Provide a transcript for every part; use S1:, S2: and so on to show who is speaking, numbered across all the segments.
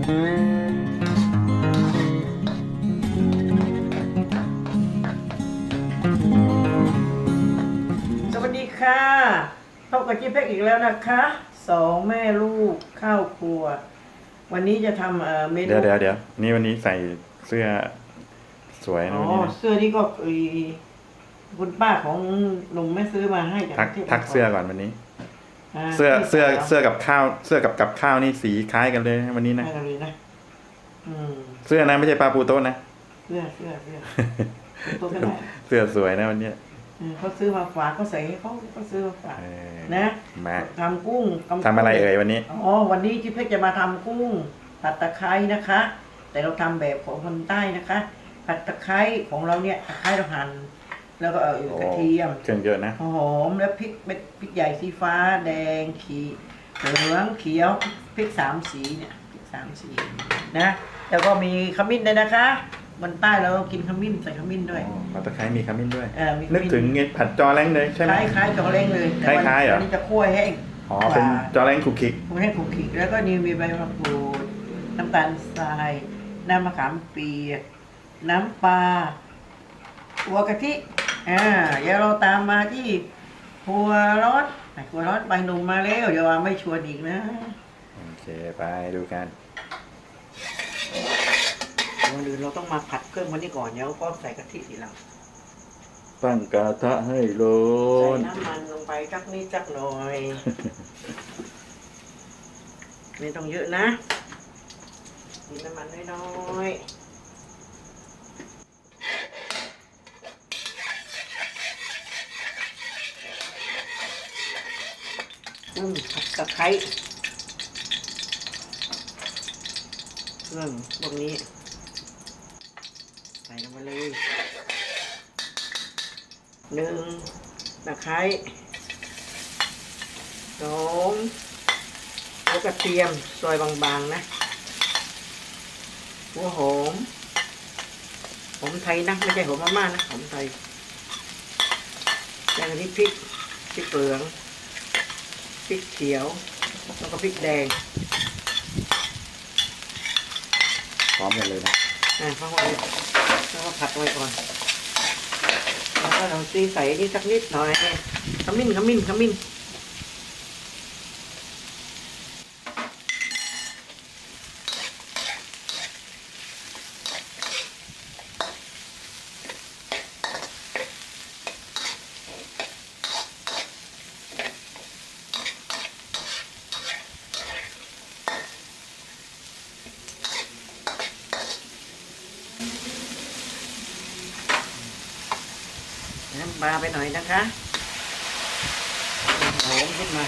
S1: สวัสดีค่ะพบกับจิ๊บเพ็กอีกแล้วนะคะสองแม่ลูกข้าวครัว วันนี้จะทำเอ่อเมนู
S2: เดี๋ยวเดี๋ยวเดี๋ยวนี่วันนี้ใส่เสื้อสวย
S1: อ๋
S2: นะ
S1: อ
S2: วันนี้นะ
S1: เสื้อนี่ก็เอ่อคุณป้าของหนุ่มไม่ซื้อมาให้จาก
S2: ทัก
S1: ที่
S2: ทักเสื้อก่อนวันนี้า เสื้อ
S1: ที่
S2: เสื้อ
S1: สาว
S2: เสื้อกับข้าวเสื้อกับกับข้าวนี่สีคล้ายกันเลยนะวันนี้นะ
S1: ให้กันเลยนะอืม
S2: เสื้อนะไม่ใช่ปลาปูโต้นะ
S1: เสื้อเสื้อเสื้อตัวก็ได้
S2: เสื้อสวยนะวันเนี้ย
S1: เออเขาซื้อมาฝากเขาใส่ให้เขาเขาซื้อมาฝาก
S2: เออ
S1: นะ
S2: มา
S1: ทำกุ้งกำ
S2: ทำอะไรเอ่ยวันนี้
S1: อ๋อวันนี้จิ๊บเพ็กจะมาทำกุ้งผัดตะไคร้นะคะ แต่เราทำแบบของคนใต้นะคะผัดตะไคร้ของเราเนี่ยตะไคร้เราหั่น แล้วก็เอา
S2: โอ้
S1: กระเทียม
S2: เครื่องเยอะนะ
S1: หอมแล้วพริกเม็ดพริกใหญ่สีฟ้าแดงขีเหลืองเขียวพริกสามสีเนี่ยพริกสามสีนะแล้วก็มีขมิ้นด้วยนะคะมันใต้เรากินขมิ้นใส่ขมิ้นด้วย
S2: อ๋อปลาตะไคร้มีขมิ้นด้วย
S1: เออมีข
S2: นึก
S1: มิ้น
S2: ถึงเงี้ยผัดจอแรงเลยใช่ไห
S1: ค
S2: ม
S1: ล้ายคล้ายๆจอเล้งเลยแต่วัน
S2: คล้ายๆเหรอ
S1: วันนี้จะคั่วแห้ง
S2: อ๋อ เป็นจอแรงขลุกขลิก
S1: ผมให้ขลุกขลิกแล้วก็นี่มีใบมะกรูดน้ำตาลทรายน้ำมะขามเปียกน้ำปลาหัวกะทิ อ่าเดี๋ยวเราตามมาที่หัวร้อนไอ้หัวร้อนไปหนุ่มมาแล้วอย่าว่าไม่ชวนอีกนะ
S2: โอเค ไปดูกัน
S1: วันอื่นเราต้องมาผัดเครื่องวันนี้ก่อนเดี๋ยวก็ใส่กะทิทีหลัง
S2: ตั้งกระทะให้โล
S1: ใส่
S2: น
S1: น้ำมันลงไปจักนิดจักหน่อย ไม่ต้องเยอะนะมีน้ำมันน้อย อืมตะไคร้เครื่องพวกนี้ ใส่ลงมาเลยหนึ่งตะไคร้สองแล้วกระเทียมซอยบางๆนะ หัวหอม หอมไทยนะ ไม่ใช่หอมมาม่านะ หอมไทยแล้วอันนี้พริกพริกเหลือง ริกเขียว แล้วก็พริกแดง
S2: พร้อมกันเลยนะ
S1: อ่าเข้าไว้แล้วก็ผัดไว้ก่อน แล้วก็เราตีใส่นี่สักนิดหน่อยขมิ้นขมิ้นขมิ้น น้ำปลาไปหน่อยนะคะหอมขึ้นมา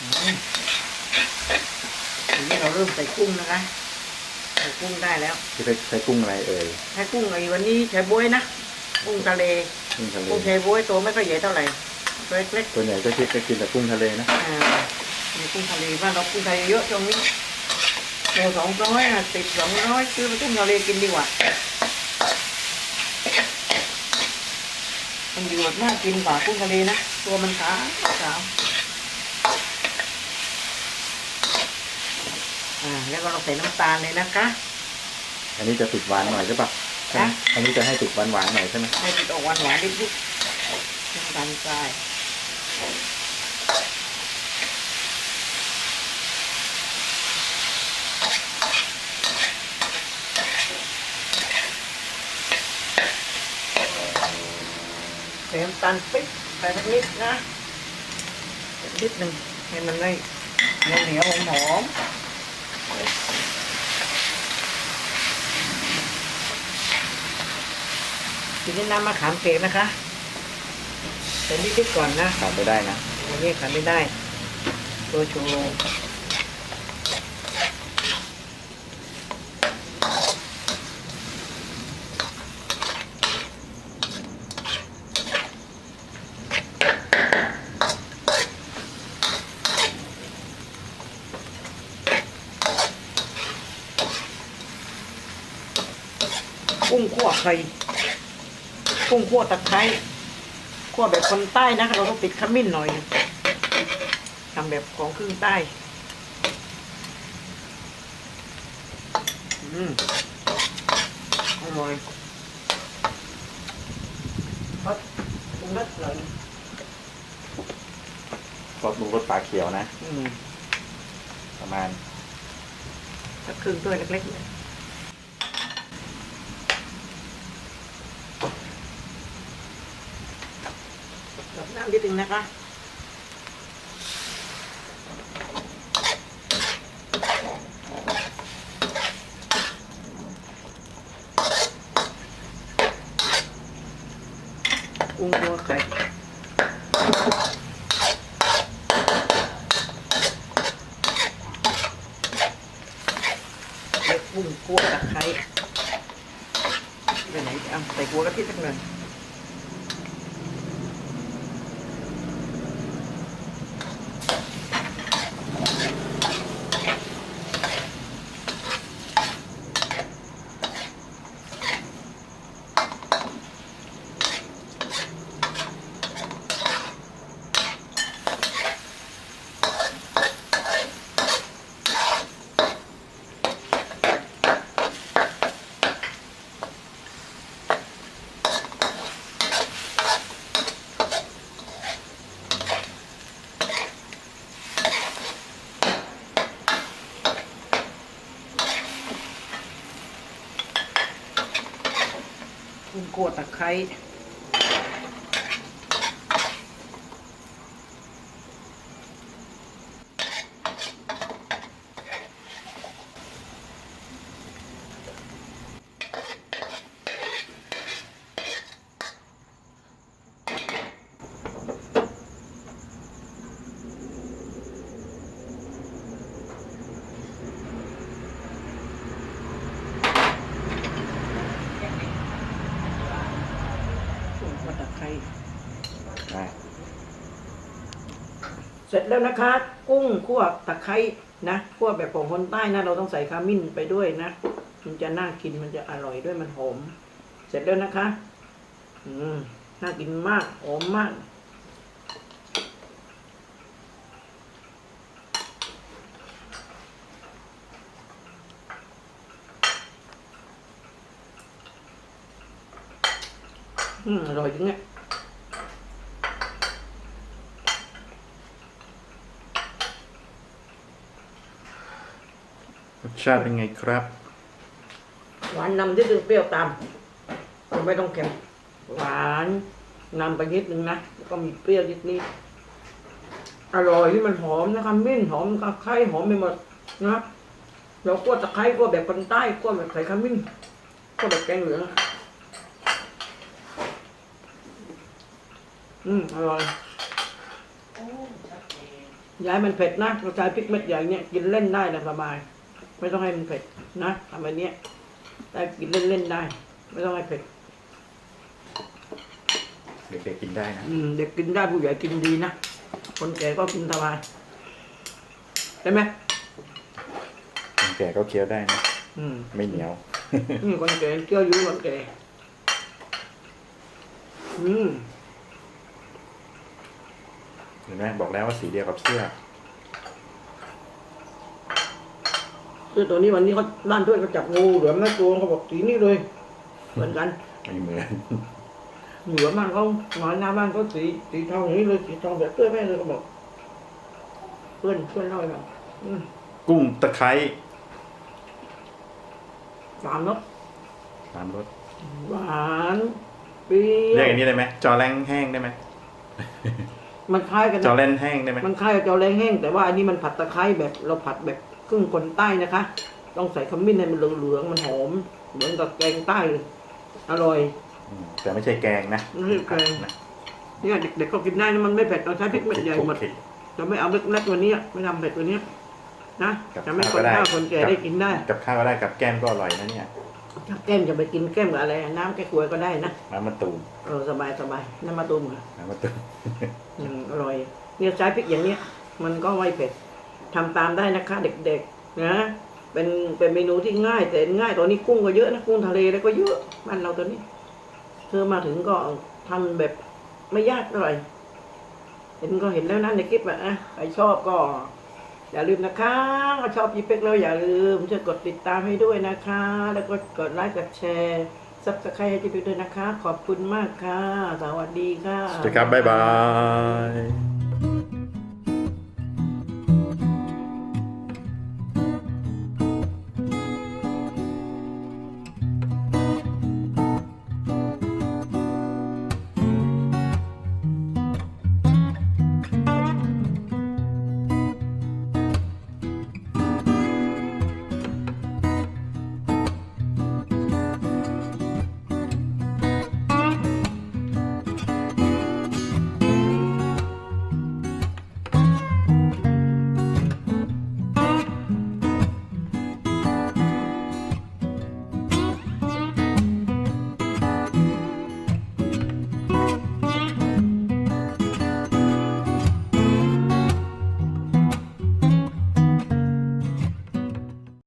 S1: อืมทีนี้เราเริ่มใส่กุ้งนะคะใส่กุ้งได้แล้ว
S2: พี่เล็กใช้กุ้งอะไรเอ่ย
S1: ใช้กุ้งไอ้วันนี้ใช้บ๊วยนะกุ้งทะเล
S2: กุ้งทะเล
S1: กุ้งใช้บ๊วยตัวไม่ค่อยใหญ่เท่าไหร่ตัวเล็ก
S2: ตัวใหญ่ก็คิดจะกินแต่กุ้งทะเลนะ
S1: ๆอ่ามีกุ้งทะเลบ้านเรากุ้งทะเลเยอะช่วงนี้โลสองร้อยอะติดสองร้อยซื้อไปกุ้งทะเลกินดีกว่า มันอยู่แบบน่ากินกว่ากุ้งทะเลนะ ตัวมันขาวขาวอ่าแล้วก็เราใส่น้ำตาลเลยนะคะ
S2: อันนี้จะติดหวานหน่อยใช่ปะ
S1: ฮะ
S2: อันนี้จะให้ติดหวานหวานๆหน่อยใช่ไหม
S1: ให้ติดออกหวานหวานๆนิดๆน้ำตาลทราย ใส่น้ำตาลปิ๊บไปสักนิดนะสักนิดหนึ่งให้มันได้เหนียวเหนียวๆหอมๆทีนี้น้ำมะขามเปียกนะคะใส่นิดๆก่อนนะ
S2: ขาดไม่ได้นะ
S1: อันนี้ขาดไม่ได้ตัวชู กุ้งคั่วไข่กุ้งคั่วตะไคร้คั่วแบบคนใต้นะเราต้องติดขมิ้นหน่อยทำแบบของครึ่งใต้อืมอร่อยรสปรุงรสเลย
S2: ซอสปรุงรสปลาเขียวนะ
S1: อืม
S2: ประมาณ
S1: สักครึ่งถ้วยเล็กๆเลยดอก นิดนึงนะคะกุ้งตัวไข่กกุ้งคั่วตะไคร้ไปไหนเอาใส่กัวกะทิสักหน่อย กุ้งคั่วตะไคร้กุ้งคั่วตะไคร้
S2: ได้
S1: เสร็จ แล้วนะคะ กุ้งคั่วตะไคร้นะคั่วแบบของคนใต้นะ เราต้องใส่ขมิ้นไปด้วยนะ มันจะน่ากินมันจะอร่อยด้วยมันหอม เสร็จแล้วนะคะ อืมน่ากินมากหอมมากอืมอร่อยจริงเนี่ย
S2: ชาติเป็นไงครับ
S1: หวานนำที่ดึงเปรี้ยวตามผมไม่ต้องเค็มหวานนำไปนิดนึงนะแล้วก็มีเปรี้ยวนิดนิดๆอร่อยที่มันหอมนะคะมิ้นหอมตะไคร้หอมไปหมดนะเราคั่วตะไคร้คั่วแบบคนใต้คั่วแบบใส่ขมิ้นคั่วแบบแกงเหลืองอืมอร่อยย้ายมันเผ็ดนะเราใช้พริกเม็ดใหญ่เนี่ยกินเล่นได้นะสบาย ไม่ต้องให้มันเผ็ดนะทำแบบเนี้ยได้กินเล่นๆได้ ไม่ต้องให้เผ็ด
S2: เด็กๆกินได้นะ
S1: อืมเด็กกินได้ผู้ใหญ่กินดีนะคนแก่ก็กินสบายใช่ไหม
S2: คนแก่ก็เคี้ยวได้นะ
S1: อืม
S2: ไม่เหนียว
S1: นี่คนแก่เกี่ยวอยู่คนแก่อืม
S2: เห็นไหมบอกแล้วว่าสีเดียวกับเสื้อ
S1: คือตัวนี้วันนี้เขาบ้านด้วยเขาจับงูเหลือมแม่ตัวเขาบอกสีนี้เลย เหมือนกัน
S2: ไม่เหมือน
S1: เหลือมบ้านเขาหมายหน้าบ้านเขาสีสีทองอย่างนี้เลยสีทองแบบเพื่อนแม่เลยเขาบอกเพื่อนเพื่อนเล่าให้ฟังอืม
S2: กุ้งตะไคร้
S1: สามรส
S2: ตามรส
S1: หวานเปรี้
S2: เรียก
S1: ย
S2: อั
S1: วน
S2: นี้ได้ไหมจอแรงแห้งได้ไหม
S1: มันคล้ายกัน
S2: จอ
S1: นะ
S2: แรงแห้งได้ไหม
S1: มันคล้ายกับเจ้าแรงแห้งแต่ว่าอันนี้มันผัดตะไคร้แบบเราผัดแบบ ครึ่งคนใต้นะคะ ต้องใส่ขมิ้นให้มันเหลืองๆมันหอม เหมือนกับแกงใต้เลยอร่อย
S2: อืมแต่ไม่ใช่แกงนะ
S1: ไม่ใช่แกง
S2: นะ
S1: เนี่ยเด็กๆก็กินได้นะมันไม่เผ็ดเราใช้พริกเม็ดใหญ่หมด
S2: โอเค
S1: จะไม่เอาเล็กๆตัวนี้ไม่ทำเผ็ดตัวนี้นะ
S2: กับ
S1: จะไม่ค
S2: ข้าวนก็ได้
S1: เฒ่าคนแก่
S2: กับ
S1: ได้กินได้
S2: กับข้าวก็ได้กับแก้มก็อร่อยนะเนี่ย
S1: แก้มจะไปกินแก้มกับอะไรน้ำแก้ควยก็ได้นะ
S2: น้ำมะตูม
S1: เออสบายสบายน้ำมะตูมค่ะ
S2: น้ำมะตูม
S1: อืมอร่อย เนี่ยใช้พริกอย่างเนี้ย มันก็ไม่เผ็ด ทำตามได้นะคะ เด็กๆนะเป็นเป็นเมนูที่ง่ายแต่ง่ายตัวนี้กุ้งก็เยอะนะกุ้งทะเลแล้วก็เยอะบ้านเราตัวนี้ เธอมาถึงก็ทำแบบไม่ยากเท่าไหร่เห็นก็เห็นแล้วนะในคลิปอะนะใครชอบก็ อย่าลืมนะคะถ้าชอบยีเป็กเราอย่าลืมช่วยกดติดตามให้ด้วยนะคะ แล้วก็กดไลค์กดแชร์ซับสไครต์ให้ยีเป็กด้วยนะคะ ขอบคุณมากค่ะ สวัสดีค่ะ
S2: สวัสดีครับบ๊ายบาย